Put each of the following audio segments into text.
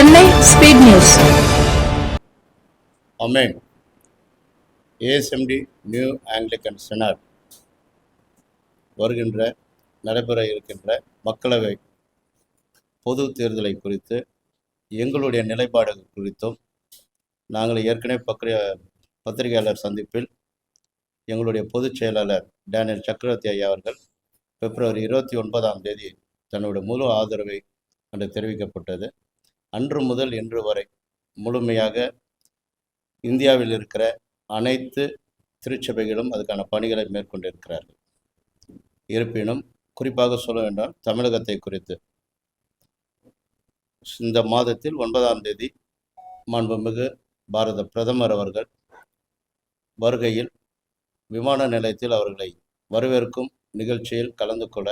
Chennai speed news. அமேன் ASMT new Anglican senate வருகின்ற நடைபெற இருக்கின்ற மக்களவை பொது தேர்தலை குறித்து எங்களுடைய நிலைப்பாடு குறித்தும் நாங்கள் ஏற்கனவே பக்க பத்திரிகையாளர் சந்திப்பில் எங்களுடைய பொதுச் செயலாளர் டேனியல் சக்கரவர்த்தி ஐயா அவர்கள் பிப்ரவரி இருபத்தி ஒன்பதாம் தேதி தன்னுடைய முழு ஆதரவை அன்று தெரிவிக்கப்பட்டது. அன்று முதல் இன்று வரை முழுமையாக இந்தியாவில் இருக்கிற அனைத்து திருச்சபைகளும் அதுக்கான பணிகளை மேற்கொண்டிருக்கிறார்கள். இருப்பினும் குறிப்பாக சொல்ல வேண்டாம் தமிழகத்தை குறித்து. இந்த மாதத்தில் ஒன்பதாம் தேதி மாண்புமிகு பாரத பிரதமர் அவர்கள் வருகையில் விமான நிலையத்தில் அவர்களை வரவேற்கும் நிகழ்ச்சியில் கலந்து கொள்ள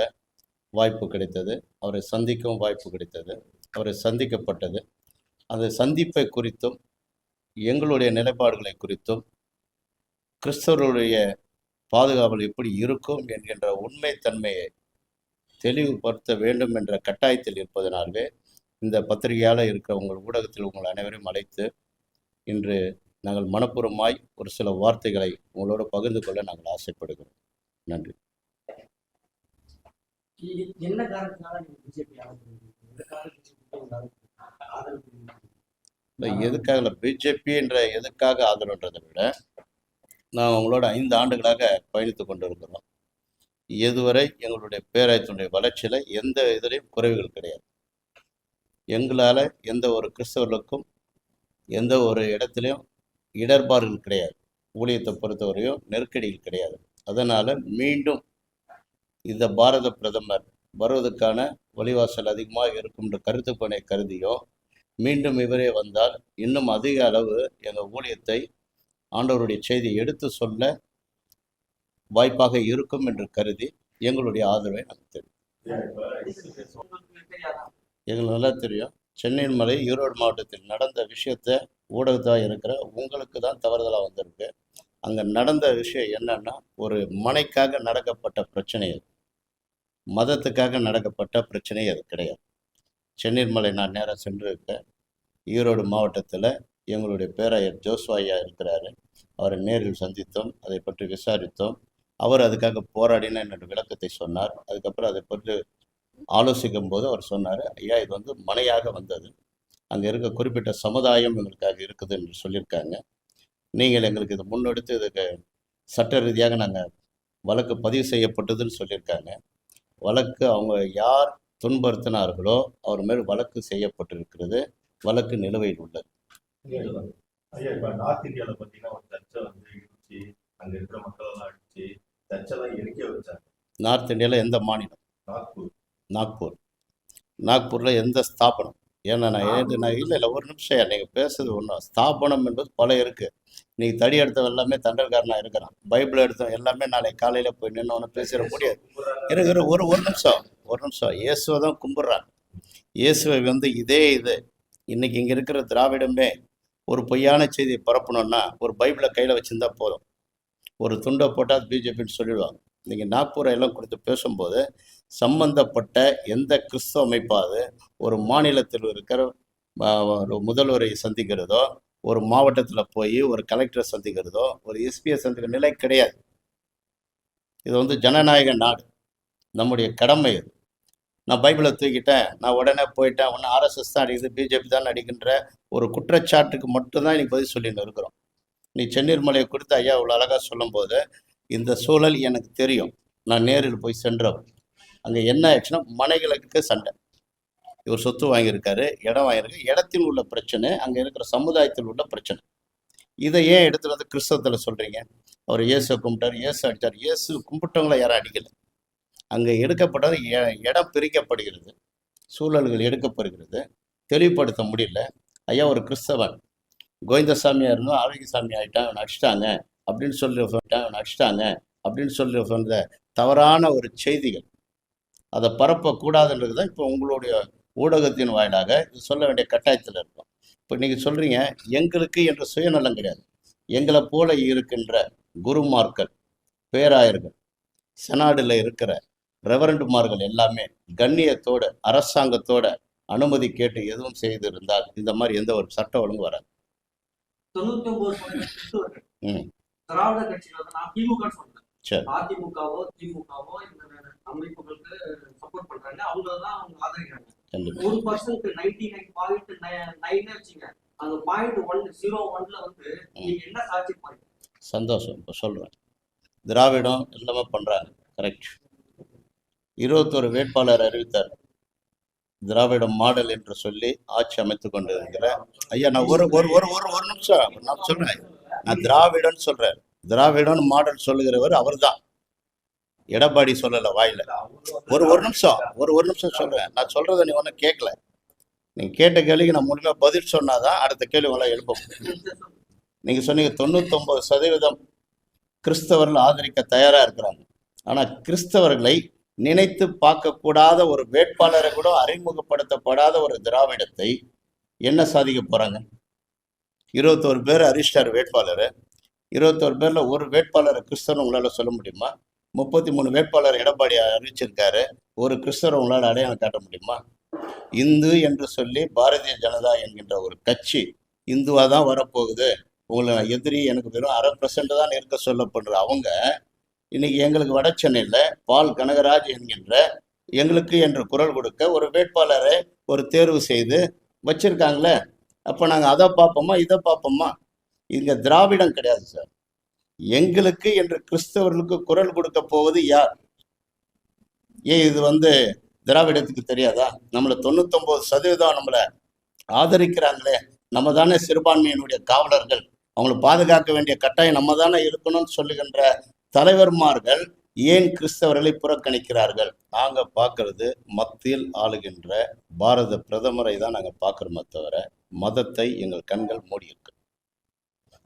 வாய்ப்பு கிடைத்தது. அவரை சந்திக்கவும் வாய்ப்பு கிடைத்தது. அவரை சந்திக்கப்பட்டது. அந்த சந்திப்பை குறித்தும் எங்களுடைய நிலைப்பாடுகளை குறித்தும் கிறிஸ்தவர்களுடைய பாதுகாவல் எப்படி இருக்கும் என்கின்ற உண்மைத்தன்மையை தெளிவுபடுத்த வேண்டும் என்ற கட்டாயத்தில் இருப்பதனாலே இந்த பத்திரிகையால் இருக்கிற உங்கள் ஊடகத்தில் உங்கள் அனைவரையும் அழைத்து இன்று நாங்கள் மனப்பூர்வமாய் ஒரு சில வார்த்தைகளை உங்களோடு பகிர்ந்து கொள்ள நாங்கள் ஆசைப்படுகிறோம். நன்றி. என்ன காரணத்தினால? எதுக்காக பிஜேபி இல்லை எதுக்காக இல்லை பிஜேபி என்ற எதுக்காக ஆதரவுன்றதை விட நான் உங்களோட ஐந்து ஆண்டுகளாக பயணித்து கொண்டிருக்கிறோம். இதுவரை எங்களுடைய பேராயத்தினுடைய வளர்ச்சியில் எந்த இதுலேயும் குறைவுகள் கிடையாது. எங்களால் எந்த ஒரு கிறிஸ்தவர்களுக்கும் எந்த ஒரு இடத்துலையும் இடர்பாடுகள் கிடையாது. ஊழியத்தை பொறுத்தவரையும் நெருக்கடிகள் கிடையாது. அதனால் மீண்டும் இந்த பாரத பிரதமர் வருவதற்கான வழிவாசல் அதிகமாக இருக்கும் என்று கருத்துப்பனை கருதியோ மீண்டும் இவரே வந்தால் இன்னும் அதிக அளவு எங்கள் ஊழியத்தை ஆண்டவருடைய செய்தி எடுத்து சொல்ல வாய்ப்பாக இருக்கும் என்று கருதி எங்களுடைய ஆதரவை நாங்கள் தெரியும் எங்களுக்கு நல்லா தெரியும். சென்னையின் மலை ஈரோடு மாவட்டத்தில் நடந்த விஷயத்த ஊடகத்தாக இருக்கிற உங்களுக்கு தான் தவறுதலாக வந்திருக்கு. அங்கே நடந்த விஷயம் என்னன்னா ஒரு மனைக்காக நடக்கப்பட்ட பிரச்சனை அது மதத்துக்காக நடக்கப்பட்ட பிரச்சனை அது கிடையாது. சென்னீர்மலை நான் நேராக சென்று இருக்கேன் ஈரோடு மாவட்டத்தில் எங்களுடைய பேராயர் ஜோஸ்வாயா இருக்கிறாரு. அவரை நேரில் சந்தித்தோம் அதை பற்றி விசாரித்தோம். அவர் அதுக்காக போராடின என்னோட விளக்கத்தை சொன்னார். அதுக்கப்புறம் அதை பற்றி ஆலோசிக்கும் போது அவர் சொன்னார் ஐயா இது வந்து மனையாக வந்தது. அங்கே இருக்க குறிப்பிட்ட சமுதாயம் எங்களுக்காக இருக்குது என்று சொல்லியிருக்காங்க. நீங்கள் எங்களுக்கு இது முன்னெடுத்து இதுக்கு சட்ட ரீதியாக நாங்கள் வழக்கு பதிவு செய்யப்பட்டதுன்னு சொல்லியிருக்காங்க. வழக்கு அவங்க யார் துன்புறுத்தினார்களோ அவர் மேல் வழக்கு செய்யப்பட்டிருக்கிறது. வழக்கு நிலுவையில் உள்ளது. ஐயா இப்ப நார்த் இந்தியால பாத்தீங்கன்னா ஒரு சர்ச்சை வந்து இடிச்சு அங்க இருக்கிற மக்கள் எல்லாம் அடிச்சு சர்ச்செல்லாம் எரிக்க வச்சாங்க. நார்த் இந்தியாவில் எந்த மாநிலம்? நாக்பூர். நாக்பூர். நாக்பூரில் எந்த ஸ்தாபனம்? ஏன்னா நான் ஏது நான் இல்லை இல்லை ஒரு நிமிஷம் நீங்கள் பேசுறது ஒன்றும் ஸ்தாபனம் என்பது பல இருக்குது நீ தடி எடுத்தவன் எல்லாமே தண்டல்காரனாக இருக்கிறான். பைபிள் எடுத்தவன் எல்லாமே நாளை காலையில் போய் நின்று பேசிட முடியாது. இருக்கிற ஒரு ஒரு நிமிஷம் ஒரு நிமிஷம். இயேசுவை தான் கும்பிட்றான். இயேசுவை வந்து இதே இது. இன்னைக்கு இங்கே இருக்கிற திராவிடமே ஒரு பொய்யான செய்தியை பரப்பணும்னா ஒரு பைபிளை கையில் வச்சிருந்தா போதும். ஒரு துண்டை போட்டால் பிஜேபின்னு சொல்லிடுவாங்க. நீங்கள் நாக்பூரை எல்லாம் கொடுத்து பேசும்போது சம்பந்தப்பட்ட எந்த கிறிஸ்தவ அமைப்பாவது ஒரு மாநிலத்தில் இருக்கிற ஒரு முதல்வரை சந்திக்கிறதோ ஒரு மாவட்டத்தில் போய் ஒரு கலெக்டரை சந்திக்கிறதோ ஒரு எஸ்பியை சந்திக்கிற நிலை கிடையாது. இது வந்து ஜனநாயக நாடு. நம்முடைய கடமை இது நான் பைபிளை தூக்கிட்டேன் நான் உடனே போயிட்டேன் உடனே ஆர்எஸ்எஸ் தான் அடிக்குது பிஜேபி தான் அடிக்கின்ற ஒரு குற்றச்சாட்டுக்கு மட்டும்தான் இன்னைக்கு பதில் சொல்லின்னு இருக்கிறோம். நீ சென்னீர் மலையை குறித்து ஐயா இவ்வளோ அழகாக சொல்லும்போது இந்த சூழல் எனக்கு தெரியும். நான் நேரில் போய் சென்றவர் அங்கே என்ன ஆச்சுன்னா மனைகளுக்கு சண்டை. இவர் சொத்து வாங்கியிருக்காரு இடம் வாங்கியிருக்கு இடத்தில் உள்ள பிரச்சனை அங்கே இருக்கிற சமுதாயத்தில் உள்ள பிரச்சனை. இதை ஏன் எடுத்துகிட்டு வந்து கிறிஸ்தவத்தில் சொல்கிறீங்க அவர் இயேசு கும்பிட்டார் இயேசு அடித்தார் இயேசு கும்பிட்டவங்கள யாரும் அடிக்கலை. அங்கே எடுக்கப்பட்டது இடம் பிரிக்கப்படுகிறது. சூழல்கள் எடுக்கப்படுகிறது. தெளிவுபடுத்த முடியல. ஐயா ஒரு கிறிஸ்தவன். கோவிந்தசாமியாக இருந்தோம் ஆரோக்கியசாமி ஆகிட்டான் அவனை அடிச்சிட்டாங்க. அப்படின்னு சொல்லி அவனை அடிச்சிட்டாங்க அப்படின்னு சொல்லி சொன்ன தவறான ஒரு செய்திகள். அதை பரப்பக்கூடாதுன்றது தான் இப்போ உங்களுடைய ஊடகத்தின் வாயிலாக இது சொல்ல வேண்டிய கட்டாயத்தில் இருக்கும். இப்போ நீங்கள் சொல்கிறீங்க எங்களுக்கு என்ற சுயநலம் கிடையாது. எங்களை போல இருக்கின்ற குருமார்கள் பேராயர்கள் செனாடில் இருக்கிற ரெவரண்டுமார்கள் எல்லாமே கண்ணியத்தோட அரசாங்கத்தோட அனுமதி கேட்டு எதுவும் செய்திருந்தால் இந்த மாதிரி எந்த ஒரு சட்ட ஒழுங்கு வராது. திராவிட கட்சியில வந்து நான் திமுக சொல்றேன். அதிமுகவோ திமுகவோ இந்த அமைப்புகளுக்கு சப்போர்ட் பண்றாங்க. அவங்க தான் அவங்க ஆதரிக்கிறாங்க. ஒரு percent ninety nine point nine வச்சுங்க. அந்த பாயிண்ட் ஒன் ஜீரோ ஒன்ல வந்து நீங்க என்ன சாட்சி பாருங்க சந்தோஷம். இப்போ சொல்கிறேன் திராவிடம் எல்லாமே பண்ணுறாங்க கரெக்ட் இருபத்தொரு வேட்பாளர் அறிவித்தார். திராவிடம் மாடல் என்று சொல்லி ஆட்சி அமைத்து கொண்டு ஐயா நான் ஒரு ஒரு ஒரு ஒரு நிமிஷம். நான் சொல்றேன். நான் திராவிடன் சொல்றேன். திராவிடன் மாடல் சொல்லுகிறவர் அவர்தான். எடப்பாடி சொல்லல வாயில. ஒரு ஒரு நிமிஷம் ஒரு ஒரு நிமிஷம் சொல்றேன். நான் சொல்றதை நீ ஒன்றும் கேட்கல நீங்க கேட்ட கேள்விக்கு நான் முழுமையா பதில் சொன்னாதான் அடுத்த கேள்வி உங்களை எழுப்ப நீங்க சொன்னீங்க தொண்ணூத்தொன்பது சதவீதம் கிறிஸ்தவர்கள் ஆதரிக்க தயாரா இருக்கிறாங்க. ஆனா கிறிஸ்தவர்களை நினைத்து பார்க்கக்கூடாத ஒரு வேட்பாளரை கூட அறிமுகப்படுத்தப்படாத ஒரு திராவிடத்தை என்ன சாதிக்க போறாங்க? இருபத்தோரு பேர் அரிஸ்டார் வேட்பாளர். இருபத்தோரு பேரில் ஒரு வேட்பாளரை கிறிஸ்தவன் உங்களால் சொல்ல முடியுமா? முப்பத்தி மூணு வேட்பாளர் எடப்பாடி அறிவிச்சிருக்காரு ஒரு கிறிஸ்தவன் உங்களால் அடையாளம் காட்ட முடியுமா? இந்து என்று சொல்லி பாரதிய ஜனதா என்கின்ற ஒரு கட்சி இந்துவாக தான் வரப்போகுது. உங்களை எதிரி எனக்கு வெறும் அரை பர்சன்ட் தான் இருக்க சொல்லப்படுற அவங்க இன்னைக்கு எங்களுக்கு வட சென்னையில் பால் கனகராஜ் என்கின்ற எங்களுக்கு என்று குரல் கொடுக்க ஒரு வேட்பாளரை ஒரு தேர்வு செய்து வச்சிருக்காங்களே அப்போ நாங்கள் அதை பார்ப்போமா இதை பார்ப்போமா? இங்க திராவிடம் கிடையாது சார். எங்களுக்கு என்று கிறிஸ்தவர்களுக்கு குரல் கொடுக்க போவது யார்? ஏன் இது வந்து திராவிடத்துக்கு தெரியாதா? நம்மளை தொண்ணூத்தொன்பது சதவீதம் நம்மளை ஆதரிக்கிறாங்களே. நம்ம தானே சிறுபான்மையினுடைய காவலர்கள். அவங்களை பாதுகாக்க வேண்டிய கட்டாயம் நம்ம தானே இருக்கணும்னு சொல்லுகின்ற தலைவர்மார்கள் ஏன் கிறிஸ்தவர்களை புறக்கணிக்கிறார்கள்? நாங்க பார்க்கறது மத்தியில் ஆளுகின்ற பாரத பிரதமரை தான் நாங்கள் பார்க்குறோமே தவிர மதத்தை எங்கள் கண்கள் மூடியிருக்கு.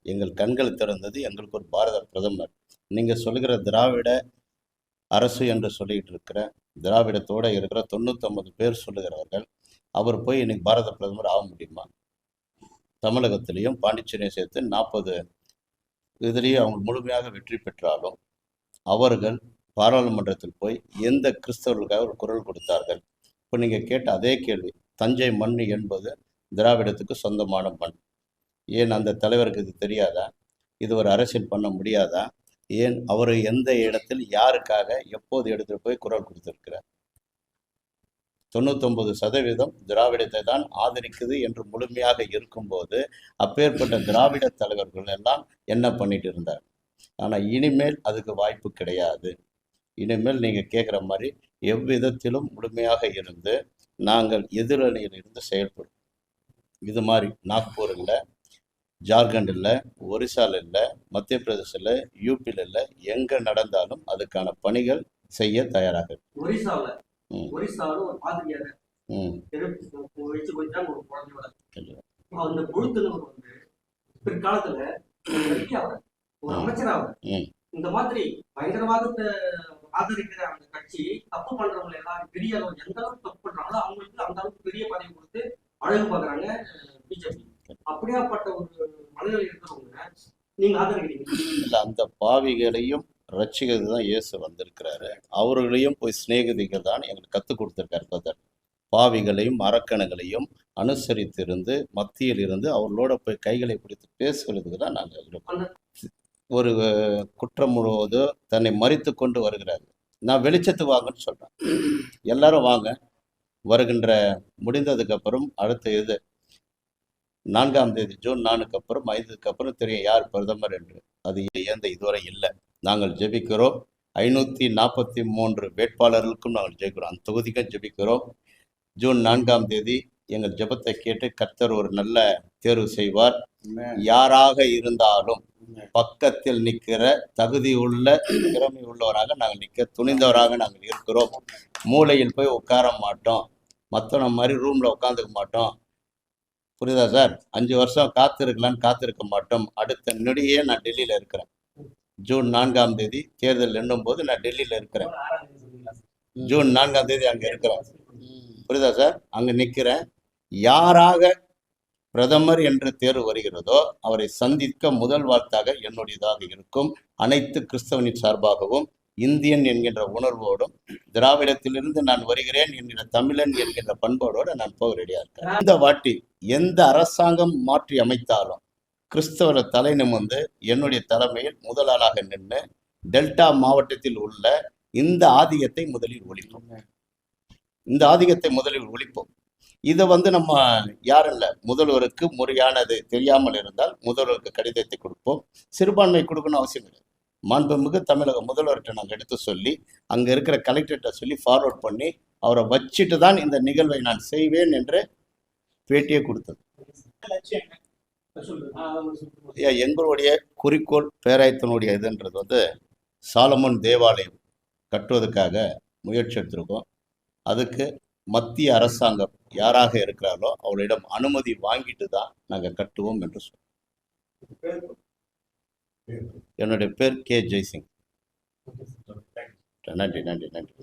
எங்கள் கண்கள் திறந்தது எங்களுக்கு ஒரு பாரத பிரதமர். நீங்க சொல்லுகிற திராவிட அரசு என்று சொல்லிட்டு இருக்கிற திராவிடத்தோட இருக்கிற தொண்ணூத்தொம்பது பேர் சொல்லுகிறவர்கள் அவர் போய் இன்னைக்கு பாரத பிரதமர் ஆக முடியுமா? தமிழகத்திலையும் பாண்டிச்சேரியும் சேர்த்து நாற்பது இதுலேயும் அவங்க முழுமையாக வெற்றி பெற்றாலும் அவர்கள் பாராளுமன்றத்தில் போய் எந்த கிறிஸ்தவர்களுக்காக ஒரு குரல் கொடுத்தார்கள்? இப்போ நீங்கள் கேட்ட அதே கேள்வி தஞ்சை மண் என்பது திராவிடத்துக்கு சொந்தமான மண். ஏன் அந்த தலைவருக்கு இது தெரியாதா? இது ஒரு அரசியல் பண்ண முடியாதா? ஏன் அவர் எந்த இடத்தில் யாருக்காக எப்போது எடுத்துட்டு போய் குரல் கொடுத்திருக்கிறார்? தொண்ணூத்தொன்பது சதவீதம் திராவிடத்தை தான் ஆதரிக்குது என்று முழுமையாக இருக்கும்போது அப்பேற்பட்ட திராவிட தலைவர்கள் எல்லாம் என்ன பண்ணிட்டு இருந்தார்? ஆனால் இனிமேல் அதுக்கு வாய்ப்பு கிடையாது. இனிமேல் நீங்கள் கேட்குற மாதிரி எவ்விதத்திலும் முழுமையாக இருந்து நாங்கள் எதிரணியில் இருந்து செயல்படும் இது மாதிரி நாக்பூர் இல்லை ஜார்க்கண்ட் இல்லை ஒரிசால இல்லை மத்திய பிரதேசில் யூபியில் இல்லை எங்கே நடந்தாலும் அதுக்கான பணிகள் செய்ய தயாராக. அந்த வந்து பிற்காலத்துல ஒரு ம். இந்த மாதிரி பயங்கரவாதத்தை ஆதரிக்கிற அந்த கட்சி தப்பு பண்றவங்க எல்லாம் பெரிய அளவு எந்த அளவுக்கு தப்பு பண்றாங்களோ அவங்களுக்கு அந்த அளவுக்கு பெரிய பதவி கொடுத்து அழகு பாக்குறாங்க பிஜேபி. அப்படியாப்பட்ட ஒரு மனநிலை இருக்கிறவங்க நீங்க ஆதரிக்கிறீங்க இல்லை அந்த பாவிகளையும் ரட்சிக்கிறது தான் இயேசு வந்திருக்கிறாரு. அவர்களையும் போய் சிநேகிதிகள் தான் எங்களுக்கு கற்றுக் கொடுத்துருக்காரு கதர் பாவிகளையும் அரக்கணுகளையும் அனுசரித்திருந்து மத்தியில் இருந்து அவர்களோட போய் கைகளை பிடித்து பேசுகிறதுக்கு தான் நாங்கள் இருக்கோம் ஒரு குற்றம் முழுவதோ தன்னை மறித்து கொண்டு வருகிறாரு நான் வெளிச்சத்துக்கு வாங்கன்னு சொல்கிறேன் எல்லாரும் வாங்க. வருகின்ற முடிந்ததுக்கு அப்புறம் அடுத்த இது நான்காம் தேதி ஜூன் நான்குக்கு அப்புறம் ஐந்துக்கு அப்புறம் தெரியும் யார் பிரதமர் என்று. அது ஏந்த இதுவரை இல்லை. நாங்கள் ஜெபிக்கிறோம். ஐநூற்றி நாற்பத்தி மூன்று வேட்பாளர்களுக்கும் நாங்கள் ஜெயிக்கிறோம் அந்த தொகுதிக்கும் ஜெபிக்கிறோம். ஜூன் நான்காம் தேதி எங்கள் ஜெபத்தை கேட்டு கர்த்தர் ஒரு நல்ல தேர்வு செய்வார். யாராக இருந்தாலும் பக்கத்தில் நிற்கிற தகுதி உள்ள திறமை உள்ளவராக நாங்கள் நிற்க துணிந்தவராக நாங்கள் இருக்கிறோம். மூலையில் போய் உட்கார மாட்டோம். மற்றவன மாதிரி ரூமில் உட்காந்துக்க மாட்டோம். புரியுதா சார் அஞ்சு வருஷம் காத்திருக்கலான்னு காத்திருக்க மாட்டோம். அடுத்த நொடியே நான் டெல்லியில் இருக்கிறேன். ஜூன் நான்காம் தேதி தேர்தல் எண்ணும் போது நான் டெல்லியில் இருக்கிறேன். ஜூன் நான்காம் தேதி அங்கே இருக்கிறேன் புரியுதா சார் அங்கே நிற்கிறேன் யாராக பிரதமர் என்று தேர்வு வருகிறதோ அவரை சந்திக்க முதல் வார்த்தாக என்னுடையதாக இருக்கும். அனைத்து கிறிஸ்தவனின் சார்பாகவும் இந்தியன் என்கின்ற உணர்வோடும் திராவிடத்திலிருந்து நான் வருகிறேன் என்கிற தமிழன் என்கின்ற பண்போடோடு நான் போக ரெடியா இருக்கேன். இந்த வாட்டி எந்த அரசாங்கம் மாற்றி அமைத்தாலும் கிறிஸ்தவர தலை நிமிர்ந்து என்னுடைய தலைமையில் முதலாளாக நின்று டெல்டா மாவட்டத்தில் உள்ள இந்த ஆதிக்கத்தை முதலில் ஒழிப்போம். இந்த ஆதிக்கத்தை முதலில் ஒழிப்போம். இதை வந்து நம்ம யாரும் இல்லை முதல்வருக்கு முறையானது தெரியாமல் இருந்தால் முதல்வருக்கு கடிதத்தை கொடுப்போம். சிறுபான்மை கொடுக்கணும் அவசியம் இல்லை. மாண்புமிகு தமிழக முதல்வர்கிட்ட நாங்கள் எடுத்து சொல்லி அங்கே இருக்கிற கலெக்டர்கிட்ட சொல்லி ஃபார்வர்ட் பண்ணி அவரை வச்சுட்டு தான் இந்த நிகழ்வை நான் செய்வேன் என்று பேட்டியே கொடுத்தது. எங்களுடைய குறிக்கோள் பேராயத்தினுடைய இதுன்றது வந்து சாலமன் தேவாலயம் கட்டுவதற்காக முயற்சி எடுத்திருக்கோம். அதுக்கு மத்திய அரசாங்கம் யாராக இருக்கிறாரோ அவளிடம் அனுமதி வாங்கிட்டு தான் நாங்கள் கட்டுவோம் என்று சொன்னோம் என்னுடைய பேர் கே ஜெய்சிங். நன்றி நன்றி நன்றி.